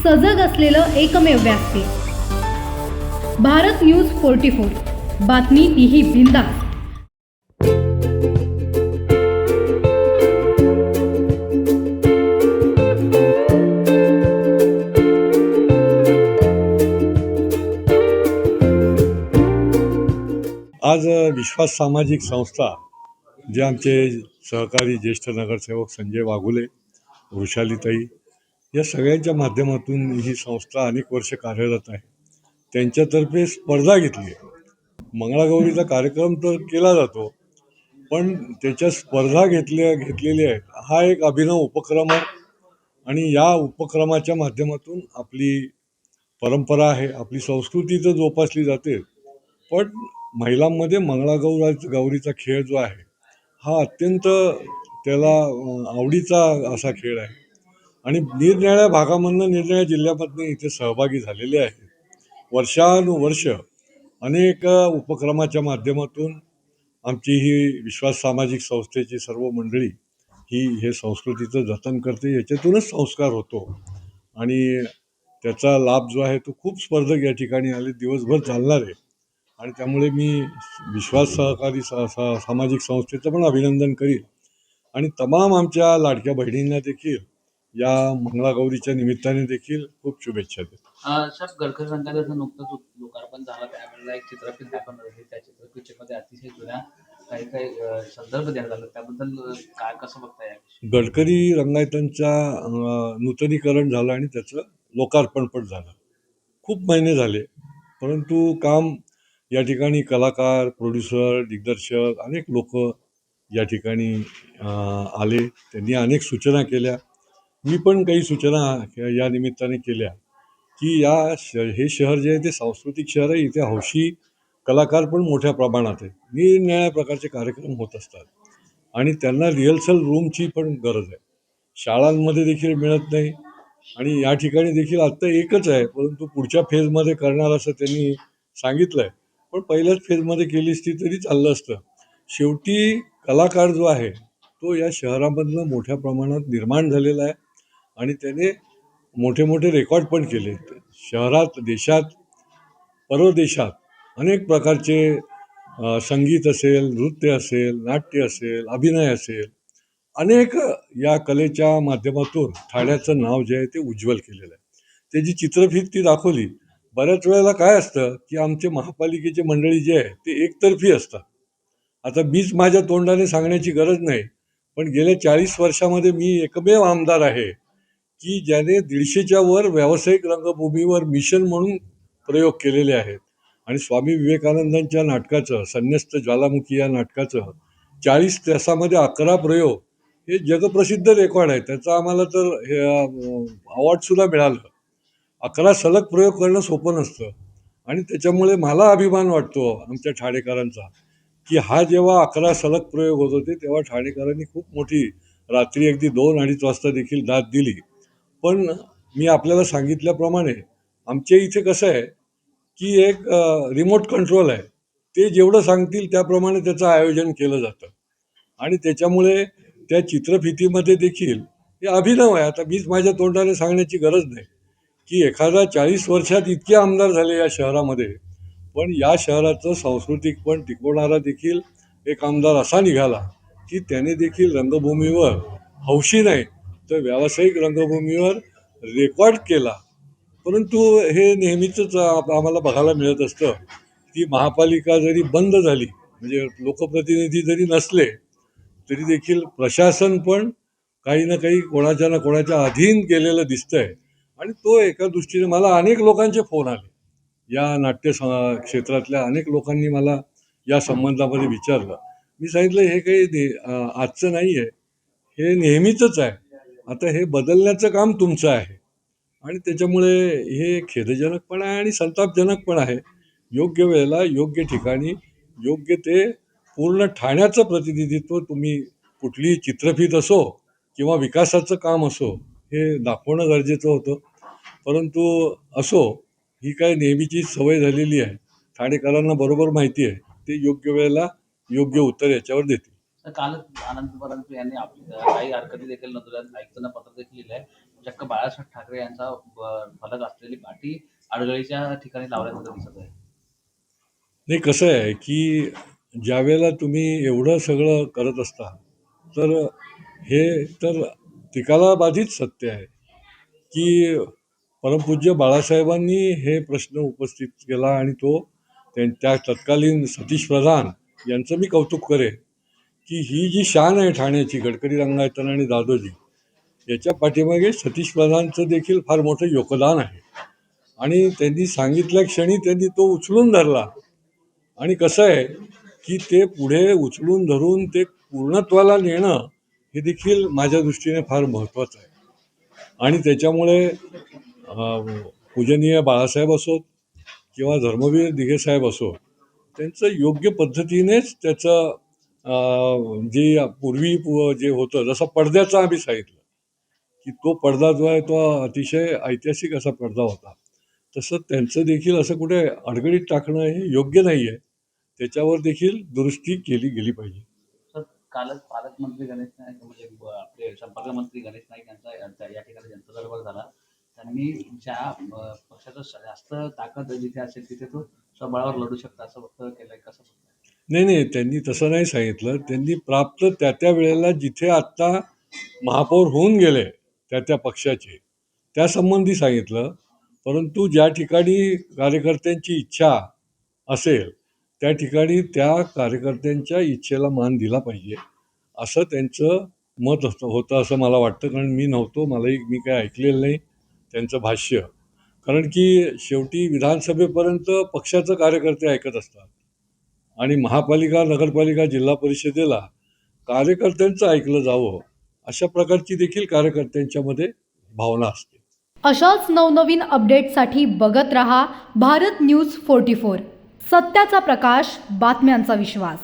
सजग असलेलं एकमेव व्यासपीठ भारत न्यूज फोर्टी फोर. बातमी तीही बिंदास. आज विश्वास सामाजिक संस्था जे आमचे सहकारी ज्येष्ठ नगरसेवक संजय वाघुले वृषालीताई या सगळ्यांच्या माध्यमातून ही संस्था अनेक वर्ष कार्यरत आहे. त्यांच्यातर्फे स्पर्धा घेतली आहे. मंगळागौरीचा कार्यक्रम तर केला जातो पण त्याच्या स्पर्धा घेतल्या घेतलेल्या आहेत. हा एक अभिनव उपक्रम आहे आणि या उपक्रमाच्या माध्यमातून आपली परंपरा आहे आपली संस्कृती तर जोपासली जाते. पण महिलांमध्ये मंगळागौरा गौरीचा खेळ जो आहे हा अत्यंत त्याला आवडीचा असा खेळ आहे. आणि निरनिराळ्या भागामधनं निरनिराळ्या जिल्ह्यामधनं इथे सहभागी झालेले आहेत. वर्षानुवर्ष अनेक उपक्रमाच्या माध्यमातून आमची ही विश्वास सामाजिक संस्थेची सर्व मंडळी ही हे संस्कृतीचं जतन करते याच्यातूनच संस्कार होतो. आणि त्याचा लाभ जो आहे तो खूप स्पर्धक या ठिकाणी आले दिवसभर चालणार आहे. आणि त्यामुळे मी विश्वास सहकारी सा सा सामाजिक संस्थेचं पण अभिनंदन करीन आणि तमाम आमच्या लाडक्या बहिणींना देखील या मंगळागौरीच्या निमित्ताने देखील खूप शुभेच्छा देतो. साहेब गडकरी रंगाचं नुकतंच लोकार्पण झालं. त्यावेळेला एक चित्रफित दाखवणार होती त्या चित्रफितीमध्ये अतिशय जुन्या काही काही संदर्भ देण्यात आला. त्याबद्दल काय कसं बघताय याविषयी? गडकरी रंगायतांच्या नूतनीकरण झालं आणि त्याचं लोकार्पण पण झालं. खूप महिने झाले. परंतु काम या ठिकाणी कलाकार प्रोड्युसर दिग्दर्शक अनेक लोक या ठिकाणी आले. त्यांनी अनेक सूचना केल्या. मी पण काही सूचना या निमित्ताने केल्या की या श हे शहर जे आहे ते सांस्कृतिक शहर आहे इथे हौशी कलाकार पण मोठ्या प्रमाणात आहे निरनिराळ्या प्रकारचे कार्यक्रम होत असतात. आणि त्यांना रिहर्सल रूमची पण गरज आहे. शाळांमध्ये देखील मिळत नाही आणि या ठिकाणी देखील आत्ता एकच आहे परंतु पुढच्या फेजमध्ये करणार असं त्यांनी सांगितलं आहे पण पहिल्याच फेजमध्ये केली असती तरी चाललं असतं. शेवटी कलाकार जो आहे तो या शहरामधनं मोठ्या प्रमाणात निर्माण झालेला आहे. आणि त्याने मोठे मोठे रेकॉर्ड पण केले. शहरात देशात परदेशात अनेक प्रकारचे संगीत असेल नृत्य असेल नाट्य असेल अभिनय असेल अनेक या कलेच्या माध्यमातून ठाण्याचं नाव जे आहे ते उज्ज्वल केलेलं आहे. त्याची चित्रफीत ती दाखवली. बऱ्याच वेळेला काय असतं की आमचे महापालिकेचे मंडळी जे आहे ते एकतर्फी असतात. आता मीच माझ्या तोंडाने सांगण्याची गरज नाही पण गेल्या चाळीस वर्षामध्ये मी एकमेव आमदार आहे. की ज्याने दीडशेच्या वर व्यावसायिक रंगभूमीवर मिशन म्हणून प्रयोग केलेले आहेत. आणि स्वामी विवेकानंदांच्या नाटकाचं संन्यस्त ज्वालामुखी या नाटकाचं चाळीस तासामध्ये अकरा प्रयोग हे जगप्रसिद्ध रेकॉर्ड आहे. त्याचा आम्हाला तर हे अवॉर्डसुद्धा मिळालं. अकरा सलग प्रयोग करणं सोपं नसतं. आणि त्याच्यामुळे मला अभिमान वाटतो आमच्या ठाणेकरांचा की हा जेव्हा अकरा सलग प्रयोग होत होते तेव्हा ठाणेकरांनी खूप मोठी रात्री अगदी दोन अडीच वाजता देखील दाद दिली. पण मी आपल्याला सांगितल्याप्रमाणे आमच्या इथे कसं आहे की एक रिमोट कंट्रोल आहे. ते जेवढं सांगतील त्याप्रमाणे त्याचं आयोजन केलं जातं. आणि त्याच्यामुळे त्या चित्रफितीमध्ये देखील हे अभिनव आहे. आता मीच माझ्या तोंडाने सांगण्याची गरज नाही की एखादा चाळीस वर्षात इतके आमदार झाले या शहरामध्ये पण या शहराचं सांस्कृतिक पण टिकवणारा देखील एक आमदार असा निघाला की त्याने देखील रंगभूमीवर हौशी नाही. तर व्यावसायिक रंगभूमीवर रेकॉर्ड केला. परंतु हे नेहमीचंच आम्हाला बघायला मिळत असतं की महापालिका जरी बंद झाली म्हणजे लोकप्रतिनिधी जरी नसले तरी देखील प्रशासन पण काही ना काही कोणाच्या ना कोणाच्या अधीन केलेलं दिसतंय. आणि तो एका दृष्टीने मला अनेक लोकांचे फोन आले. या नाट्य क्षेत्रातल्या अनेक लोकांनी मला या संबंधामध्ये विचारलं. मी सांगितलं हे काही ने- आजचं नाही आहे हे नेहमीचंच आहे. आता हे बदलण्याचं काम तुमचं आहे. आणि त्याच्यामुळे हे खेदजनक पण आहे आणि संतापजनक पण आहे. योग्य वेळेला योग्य ठिकाणी योग्य ते पूर्ण ठाण्याचं प्रतिनिधित्व तुम्ही कुठलीही चित्रफित असो किंवा विकासाचं काम असो हे दाखवणं गरजेचं होतं. परंतु असो ही काय नेहमीची सवय झालेली आहे. ठाणेकरांना बरोबर माहिती आहे. ते योग्य वेळेला योग्य उत्तर याच्यावर देतील. तर कालच आनंद परंतु यांनी आपली काही हरकती देखील नोंदवल्या ऐकताना पत्र देखील लिहिलंय. चक्क बाळासाहेब ठाकरे यांचा फलक असलेली पाठी अडगळीच्या ठिकाणी लावल्याचं दिसत आहे. नाही कसं आहे की ज्यावेळेला तुम्ही एवढं सगळं करत असता तर हे तर टिकाला बाधित सत्य आहे. की परमपूज्य बाळासाहेबांनी हे प्रश्न उपस्थित केला आणि तो त्यां- त्या तत्कालीन सतीश प्रधान यांचं मी कौतुक करेन. की ही जी शान आहे ठाण्याची गडकरी रंगायतन आणि दादोजी याच्या पाठीमागे सतीश प्रधानचं देखील फार मोठं योगदान आहे. आणि त्यांनी सांगितल्या क्षणी त्यांनी तो उचलून धरला. आणि कसं आहे की ते पुढे उचलून धरून ते पूर्णत्वाला नेणं हे देखील माझ्या दृष्टीने फार महत्त्वाचं आहे. आणि त्याच्यामुळे पूजनीय बाळासाहेब असोत किंवा धर्मवीर दिघेसाहेब असो त्यांचं योग्य पद्धतीनेच त्याचं जे पूर्वी जे होतं जसं पडद्याचं आम्ही सांगितलं की तो पडदा जो आहे तो अतिशय ऐतिहासिक असा पडदा होता. तसं त्यांचं देखील असं कुठे अडगडीत टाकणं हे योग्य नाही आहे. त्याच्यावर देखील दुरुस्ती केली गेली पाहिजे. कालच पालकमंत्री गणेश नाईक म्हणजे आपले संपर्कमंत्री गणेश नाईक यांचा या- ठिकाणी जनता दरबार झाला त्यांनी ज्या पक्षाचा पक्षाचं जास्त ताकद जिथे असेल तिथे तो स्वबळावर लढू शकता असं वक्तव्य केलंय कसं नाही नाही त्यांनी तसं नाही सांगितलं. त्यांनी प्राप्त त्या त्या वेळेला जिथे आत्ता महापौर होऊन गेले त्या त्या पक्षाचे त्या संबंधी सांगितलं. परंतु ज्या ठिकाणी कार्यकर्त्यांची इच्छा असेल त्या ठिकाणी त्या कार्यकर्त्यांच्या इच्छेला मान दिला पाहिजे. असं त्यांचं मत होतं होतं असं मला वाटतं. कारण मी नव्हतो मलाही मी काय ऐकलेलं नाही त्यांचं भाष्य. कारण की शेवटी विधानसभेपर्यंत पक्षाचं कार्यकर्ते ऐकत असतात. आणि महापालिका नगरपालिका जिल्हा परिषदेला कार्यकर्त्यांचं ऐकलं जावं अशा प्रकारची देखील कार्यकर्त्यांच्यामध्ये भावना असते. अशाच नवनवीन अपडेटसाठी बघत रहा भारत न्यूज फोर्टी फोर. सत्याचा प्रकाश बातम्यांचा विश्वास.